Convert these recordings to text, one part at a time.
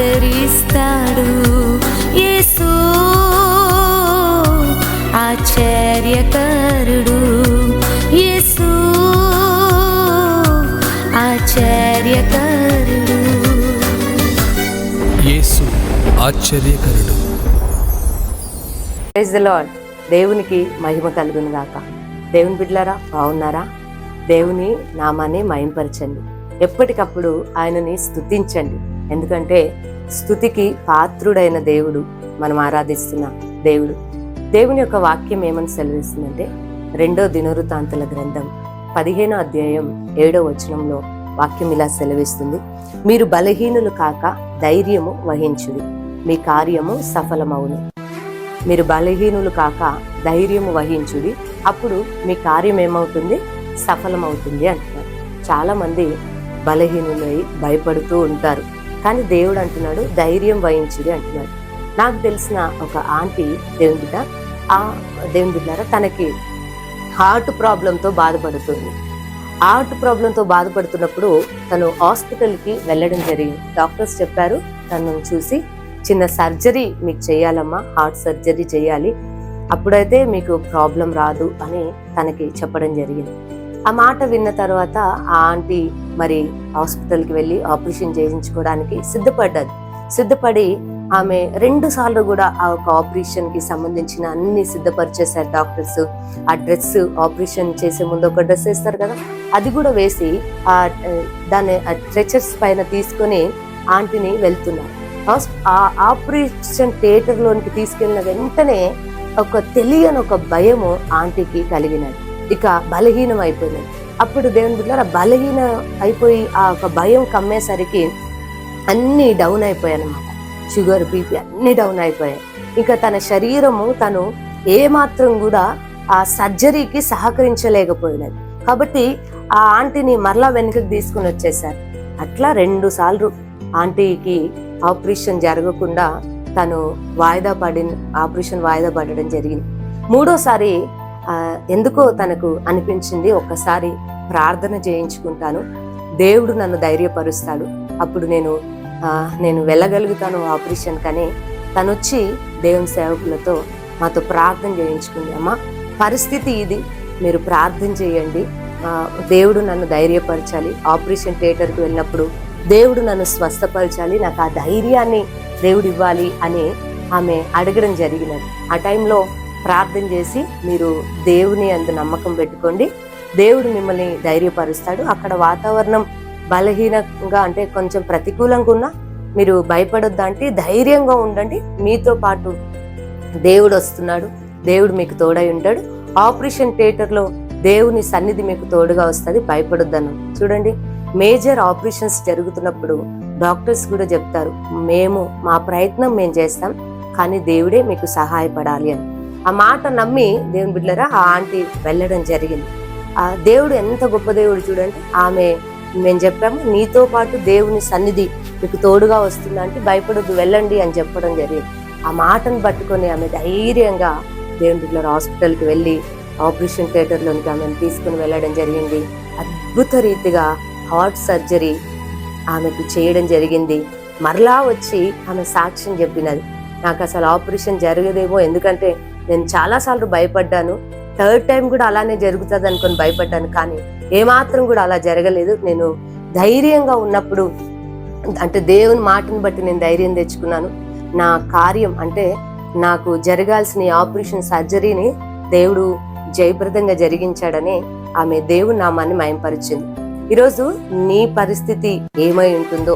ఆదరిస్తాడు యేసు ఆశ్చర్యకరుడు. యేసు ఆశ్చర్యకరుడు. యేసు ఆశ్చర్యకరుడు. ప్రైజ్ ద లార్డ్ దేవునికి మహిమ కలుగును గాక. దేవుని బిడ్డలారా బాగున్నారా? దేవుని నామాన్ని మహింపరచండి. ఎప్పటికప్పుడు ఆయనని స్తుతించండి. ఎందుకంటే స్థుతికి పాత్రుడైన దేవుడు మనం ఆరాధిస్తున్న దేవుడు. దేవుని యొక్క వాక్యం ఏమని సెలవిస్తుందంటే రెండో దినవృతాంతుల గ్రంథం పదిహేనో అధ్యాయం ఏడో వచనంలో వాక్యం ఇలా సెలవిస్తుంది. మీరు బలహీనులు కాక ధైర్యము వహించుడి. మీ కార్యము సఫలమవును. మీరు బలహీనులు కాక ధైర్యము వహించుడి. అప్పుడు మీ కార్యం ఏమవుతుంది? సఫలమవుతుంది అంటున్నారు. చాలామంది బలహీనులై భయపడుతూ ఉంటారు. కానీ దేవుడు అంటున్నాడు ధైర్యం వహించుడి అంటున్నాడు. నాకు తెలిసిన ఒక ఆంటీ దేవుని బిడ్డ ఆ దేవుని బిడ్డారా తనకి హార్ట్ ప్రాబ్లంతో బాధపడుతుంది. హార్ట్ ప్రాబ్లంతో బాధపడుతున్నప్పుడు తను హాస్పిటల్కి వెళ్ళడం జరిగింది. డాక్టర్స్ చెప్పారు తను చూసి చిన్న సర్జరీ మీకు చేయాలమ్మా హార్ట్ సర్జరీ చేయాలి. అప్పుడైతే మీకు ప్రాబ్లం రాదు అని తనకి చెప్పడం జరిగింది. ఆ మాట విన్న తర్వాత ఆ ఆంటీ మరి హాస్పిటల్కి వెళ్ళి ఆపరేషన్ చేయించుకోవడానికి సిద్ధపడ్డది సిద్ధపడి ఆమె రెండు సార్లు కూడా ఆ ఒక ఆపరేషన్కి సంబంధించిన అన్ని సిద్ధపరిచేశారు డాక్టర్స్. ఆ డ్రెస్ ఆపరేషన్ చేసే ముందు ఒక డ్రెస్ వేస్తారు కదా అది కూడా వేసి ఆ ఆ, దాన్ని స్ట్రెచర్స్ పైన తీసుకొని ఆంటీని వెళ్తున్నారు. ఆ ఆపరేషన్ థియేటర్లోనికి తీసుకెళ్ళిన వెంటనే ఒక తెలియని ఒక భయము ఆంటీకి కలిగినది. ఇక బలహీనం అయిపోయింది. అప్పుడు దేవుని బిడ్డలారా బలహీన అయిపోయి ఆ ఒక భయం కమ్మేసరికి అన్నీ డౌన్ అయిపోయాయి అనమాట షుగర్ బీపీ అన్నీ డౌన్ అయిపోయాయి. ఇంకా తన శరీరము తను ఏమాత్రం కూడా ఆ సర్జరీకి సహకరించలేకపోయినది. కాబట్టి ఆ ఆంటీని మరలా వెనుకకు తీసుకుని వచ్చేసారు. అట్లా రెండు సార్లు ఆంటీకి ఆపరేషన్ జరగకుండా తను వాయిదా పడిన ఆపరేషన్ వాయిదా పడడం జరిగింది. మూడోసారి ఎందుకో తనకు అనిపించింది ఒక్కసారి ప్రార్థన చేయించుకుంటాను. దేవుడు నన్ను ధైర్యపరుస్తాడు. అప్పుడు నేను నేను వెళ్ళగలుగుతాను ఆపరేషన్ కానీ తను వచ్చి దేవుని సేవకులతో మాతో ప్రార్థన చేయించుకుంది. అమ్మ పరిస్థితి ఇది. మీరు ప్రార్థన చేయండి. దేవుడు నన్ను ధైర్యపరచాలి. ఆపరేషన్ థియేటర్కి వెళ్ళినప్పుడు దేవుడు నన్ను స్వస్థపరచాలి. నాకు ఆ ధైర్యాన్ని దేవుడు ఇవ్వాలి అని ఆమె అడగడం జరిగినది. ఆ టైంలో ప్రార్థన చేసి మీరు దేవుని అందు నమ్మకం పెట్టుకోండి. దేవుడు మిమ్మల్ని ధైర్యపరుస్తాడు. అక్కడ వాతావరణం బలహీనంగా అంటే కొంచెం ప్రతికూలంగా ఉన్నా మీరు భయపడొద్దు అంటే ధైర్యంగా ఉండండి. మీతో పాటు దేవుడు వస్తున్నాడు. దేవుడు మీకు తోడై ఉంటాడు. ఆపరేషన్ థియేటర్లో దేవుని సన్నిధి మీకు తోడుగా వస్తుంది. భయపడొద్దను. చూడండి మేజర్ ఆపరేషన్స్ జరుగుతున్నప్పుడు డాక్టర్స్ కూడా చెప్తారు మేము మా ప్రయత్నం మేము చేస్తాం కానీ దేవుడే మీకు సహాయపడాలి అని. ఆ మాట నమ్మి దేవుని బిడ్డలరా ఆ ఆంటీ వెళ్ళడం జరిగింది. ఆ దేవుడు ఎంత గొప్ప దేవుడు చూడండి. ఆమె మేము చెప్పాము నీతో పాటు దేవుని సన్నిధి మీకు తోడుగా వస్తుందా అంటే భయపడొద్దు వెళ్ళండి అని చెప్పడం జరిగింది. ఆ మాటను పట్టుకొని ఆమె ధైర్యంగా దేవుని బిడ్డల హాస్పిటల్కి వెళ్ళి ఆపరేషన్ థియేటర్లోనికి ఆమెను తీసుకుని వెళ్ళడం జరిగింది. అద్భుత రీతిగా హార్ట్ సర్జరీ ఆమెకు చేయడం జరిగింది. మరలా వచ్చి ఆమె సాక్ష్యం చెప్పినది. నాకు అసలు ఆపరేషన్ జరగదేమో ఎందుకంటే నేను చాలాసార్లు భయపడ్డాను. థర్డ్ టైం కూడా అలానే జరుగుతుంది అనుకొని భయపడ్డాను. కానీ ఏమాత్రం కూడా అలా జరగలేదు. నేను ధైర్యంగా ఉన్నప్పుడు అంటే దేవుని మాటను బట్టి నేను ధైర్యం తెచ్చుకున్నాను. నా కార్యం అంటే నాకు జరగాల్సిన ఆపరేషన్ సర్జరీని దేవుడు జయప్రదంగా జరిగించాడని ఆమె దేవుని నామాన్ని మయంపరిచింది. ఈరోజు నీ పరిస్థితి ఏమై ఉంటుందో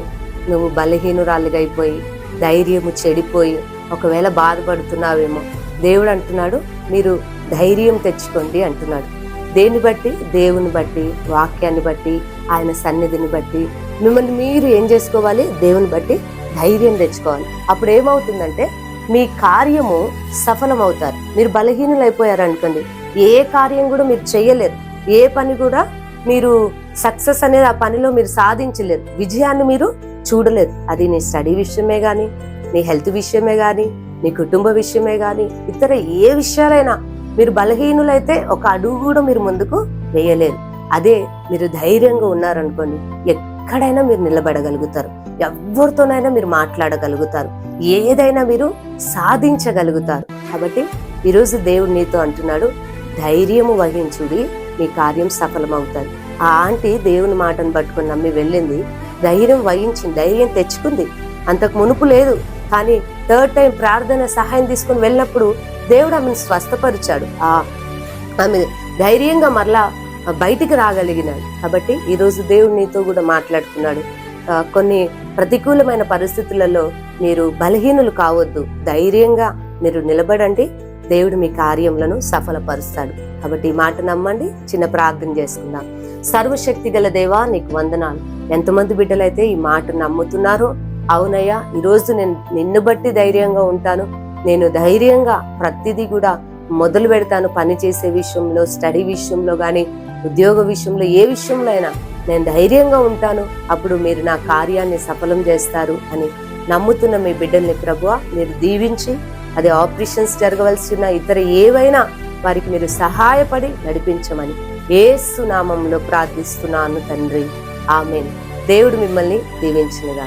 నువ్వు బలహీనురాలుగా అయిపోయి ధైర్యము చెడిపోయి ఒకవేళ బాధపడుతున్నావేమో దేవుడు అంటున్నాడు మీరు ధైర్యం తెచ్చుకోండి అంటున్నాడు. దేన్ని బట్టి? దేవుని బట్టి వాక్యాన్ని బట్టి ఆయన సన్నిధిని బట్టి. మిమ్మల్ని మీరు ఏం చేసుకోవాలి? దేవుని బట్టి ధైర్యం తెచ్చుకోవాలి. అప్పుడు ఏమవుతుందంటే మీ కార్యము సఫలమవుతారు. మీరు బలహీనులు అయిపోయారు అనుకోండి ఏ కార్యం కూడా మీరు చేయలేరు. ఏ పని కూడా మీరు సక్సెస్ అనేది ఆ పనిలో మీరు సాధించలేరు. విజయాన్ని మీరు చూడలేరు. అది నీ స్టడీ విషయమే కానీ నీ హెల్త్ విషయమే కానీ మీ కుటుంబ విషయమే కానీ ఇతర ఏ విషయాలైనా మీరు బలహీనులైతే ఒక అడుగు కూడా మీరు ముందుకు వేయలేరు. అదే మీరు ధైర్యంగా ఉన్నారనుకోండి ఎక్కడైనా మీరు నిలబడగలుగుతారు. ఎవరితోనైనా మీరు మాట్లాడగలుగుతారు. ఏదైనా మీరు సాధించగలుగుతారు. కాబట్టి ఈరోజు దేవుడు నీతో అంటున్నాడు ధైర్యము వహించుడి మీ కార్యం సఫలమవుతుంది ఆ ఆంటీ దేవుని మాటను పట్టుకుని నమ్మి వెళ్ళింది ధైర్యం వహించింది ధైర్యం తెచ్చుకుంది. అంతకు మునుపు లేదు. కానీ థర్డ్ టైం ప్రార్థన సహాయం తీసుకుని వెళ్ళినప్పుడు దేవుడు ఆమెను స్వస్థపరిచాడు. ఆ ఆమె ధైర్యంగా మరలా బయటికి రాగలిగినాడు. కాబట్టి ఈరోజు దేవుడు నీతో కూడా మాట్లాడుతున్నాడు. కొన్ని ప్రతికూలమైన పరిస్థితులలో మీరు బలహీనులు కావద్దు. ధైర్యంగా మీరు నిలబడండి. దేవుడు మీ కార్యములను సఫలపరుస్తాడు. కాబట్టి ఈ మాట నమ్మండి. చిన్న ప్రార్థన చేసుకుందాం. సర్వశక్తి గల దేవా నీకు వందనాలు. ఎంతమంది బిడ్డలైతే ఈ మాట నమ్ముతున్నారో అవునయ్యా ఈరోజు నేను నిన్ను బట్టి ధైర్యంగా ఉంటాను. నేను ధైర్యంగా ప్రతిదీ కూడా మొదలు పెడతాను పని చేసే విషయంలో స్టడీ విషయంలో కానీ ఉద్యోగ విషయంలో ఏ విషయంలో అయినా నేను ధైర్యంగా ఉంటాను. అప్పుడు మీరు నా కార్యాన్ని సఫలం చేస్తారు అని నమ్ముతున్న మీ బిడ్డల్ని ప్రభువ మీరు దీవించి అది ఆపరేషన్స్ జరగవలసిన ఇతర ఏవైనా వారికి మీరు సహాయపడి నడిపించమని ఏసు నామంలో ప్రార్థిస్తున్నాను తండ్రి. ఆమెన్. దేవుడు మిమ్మల్ని దీవించిన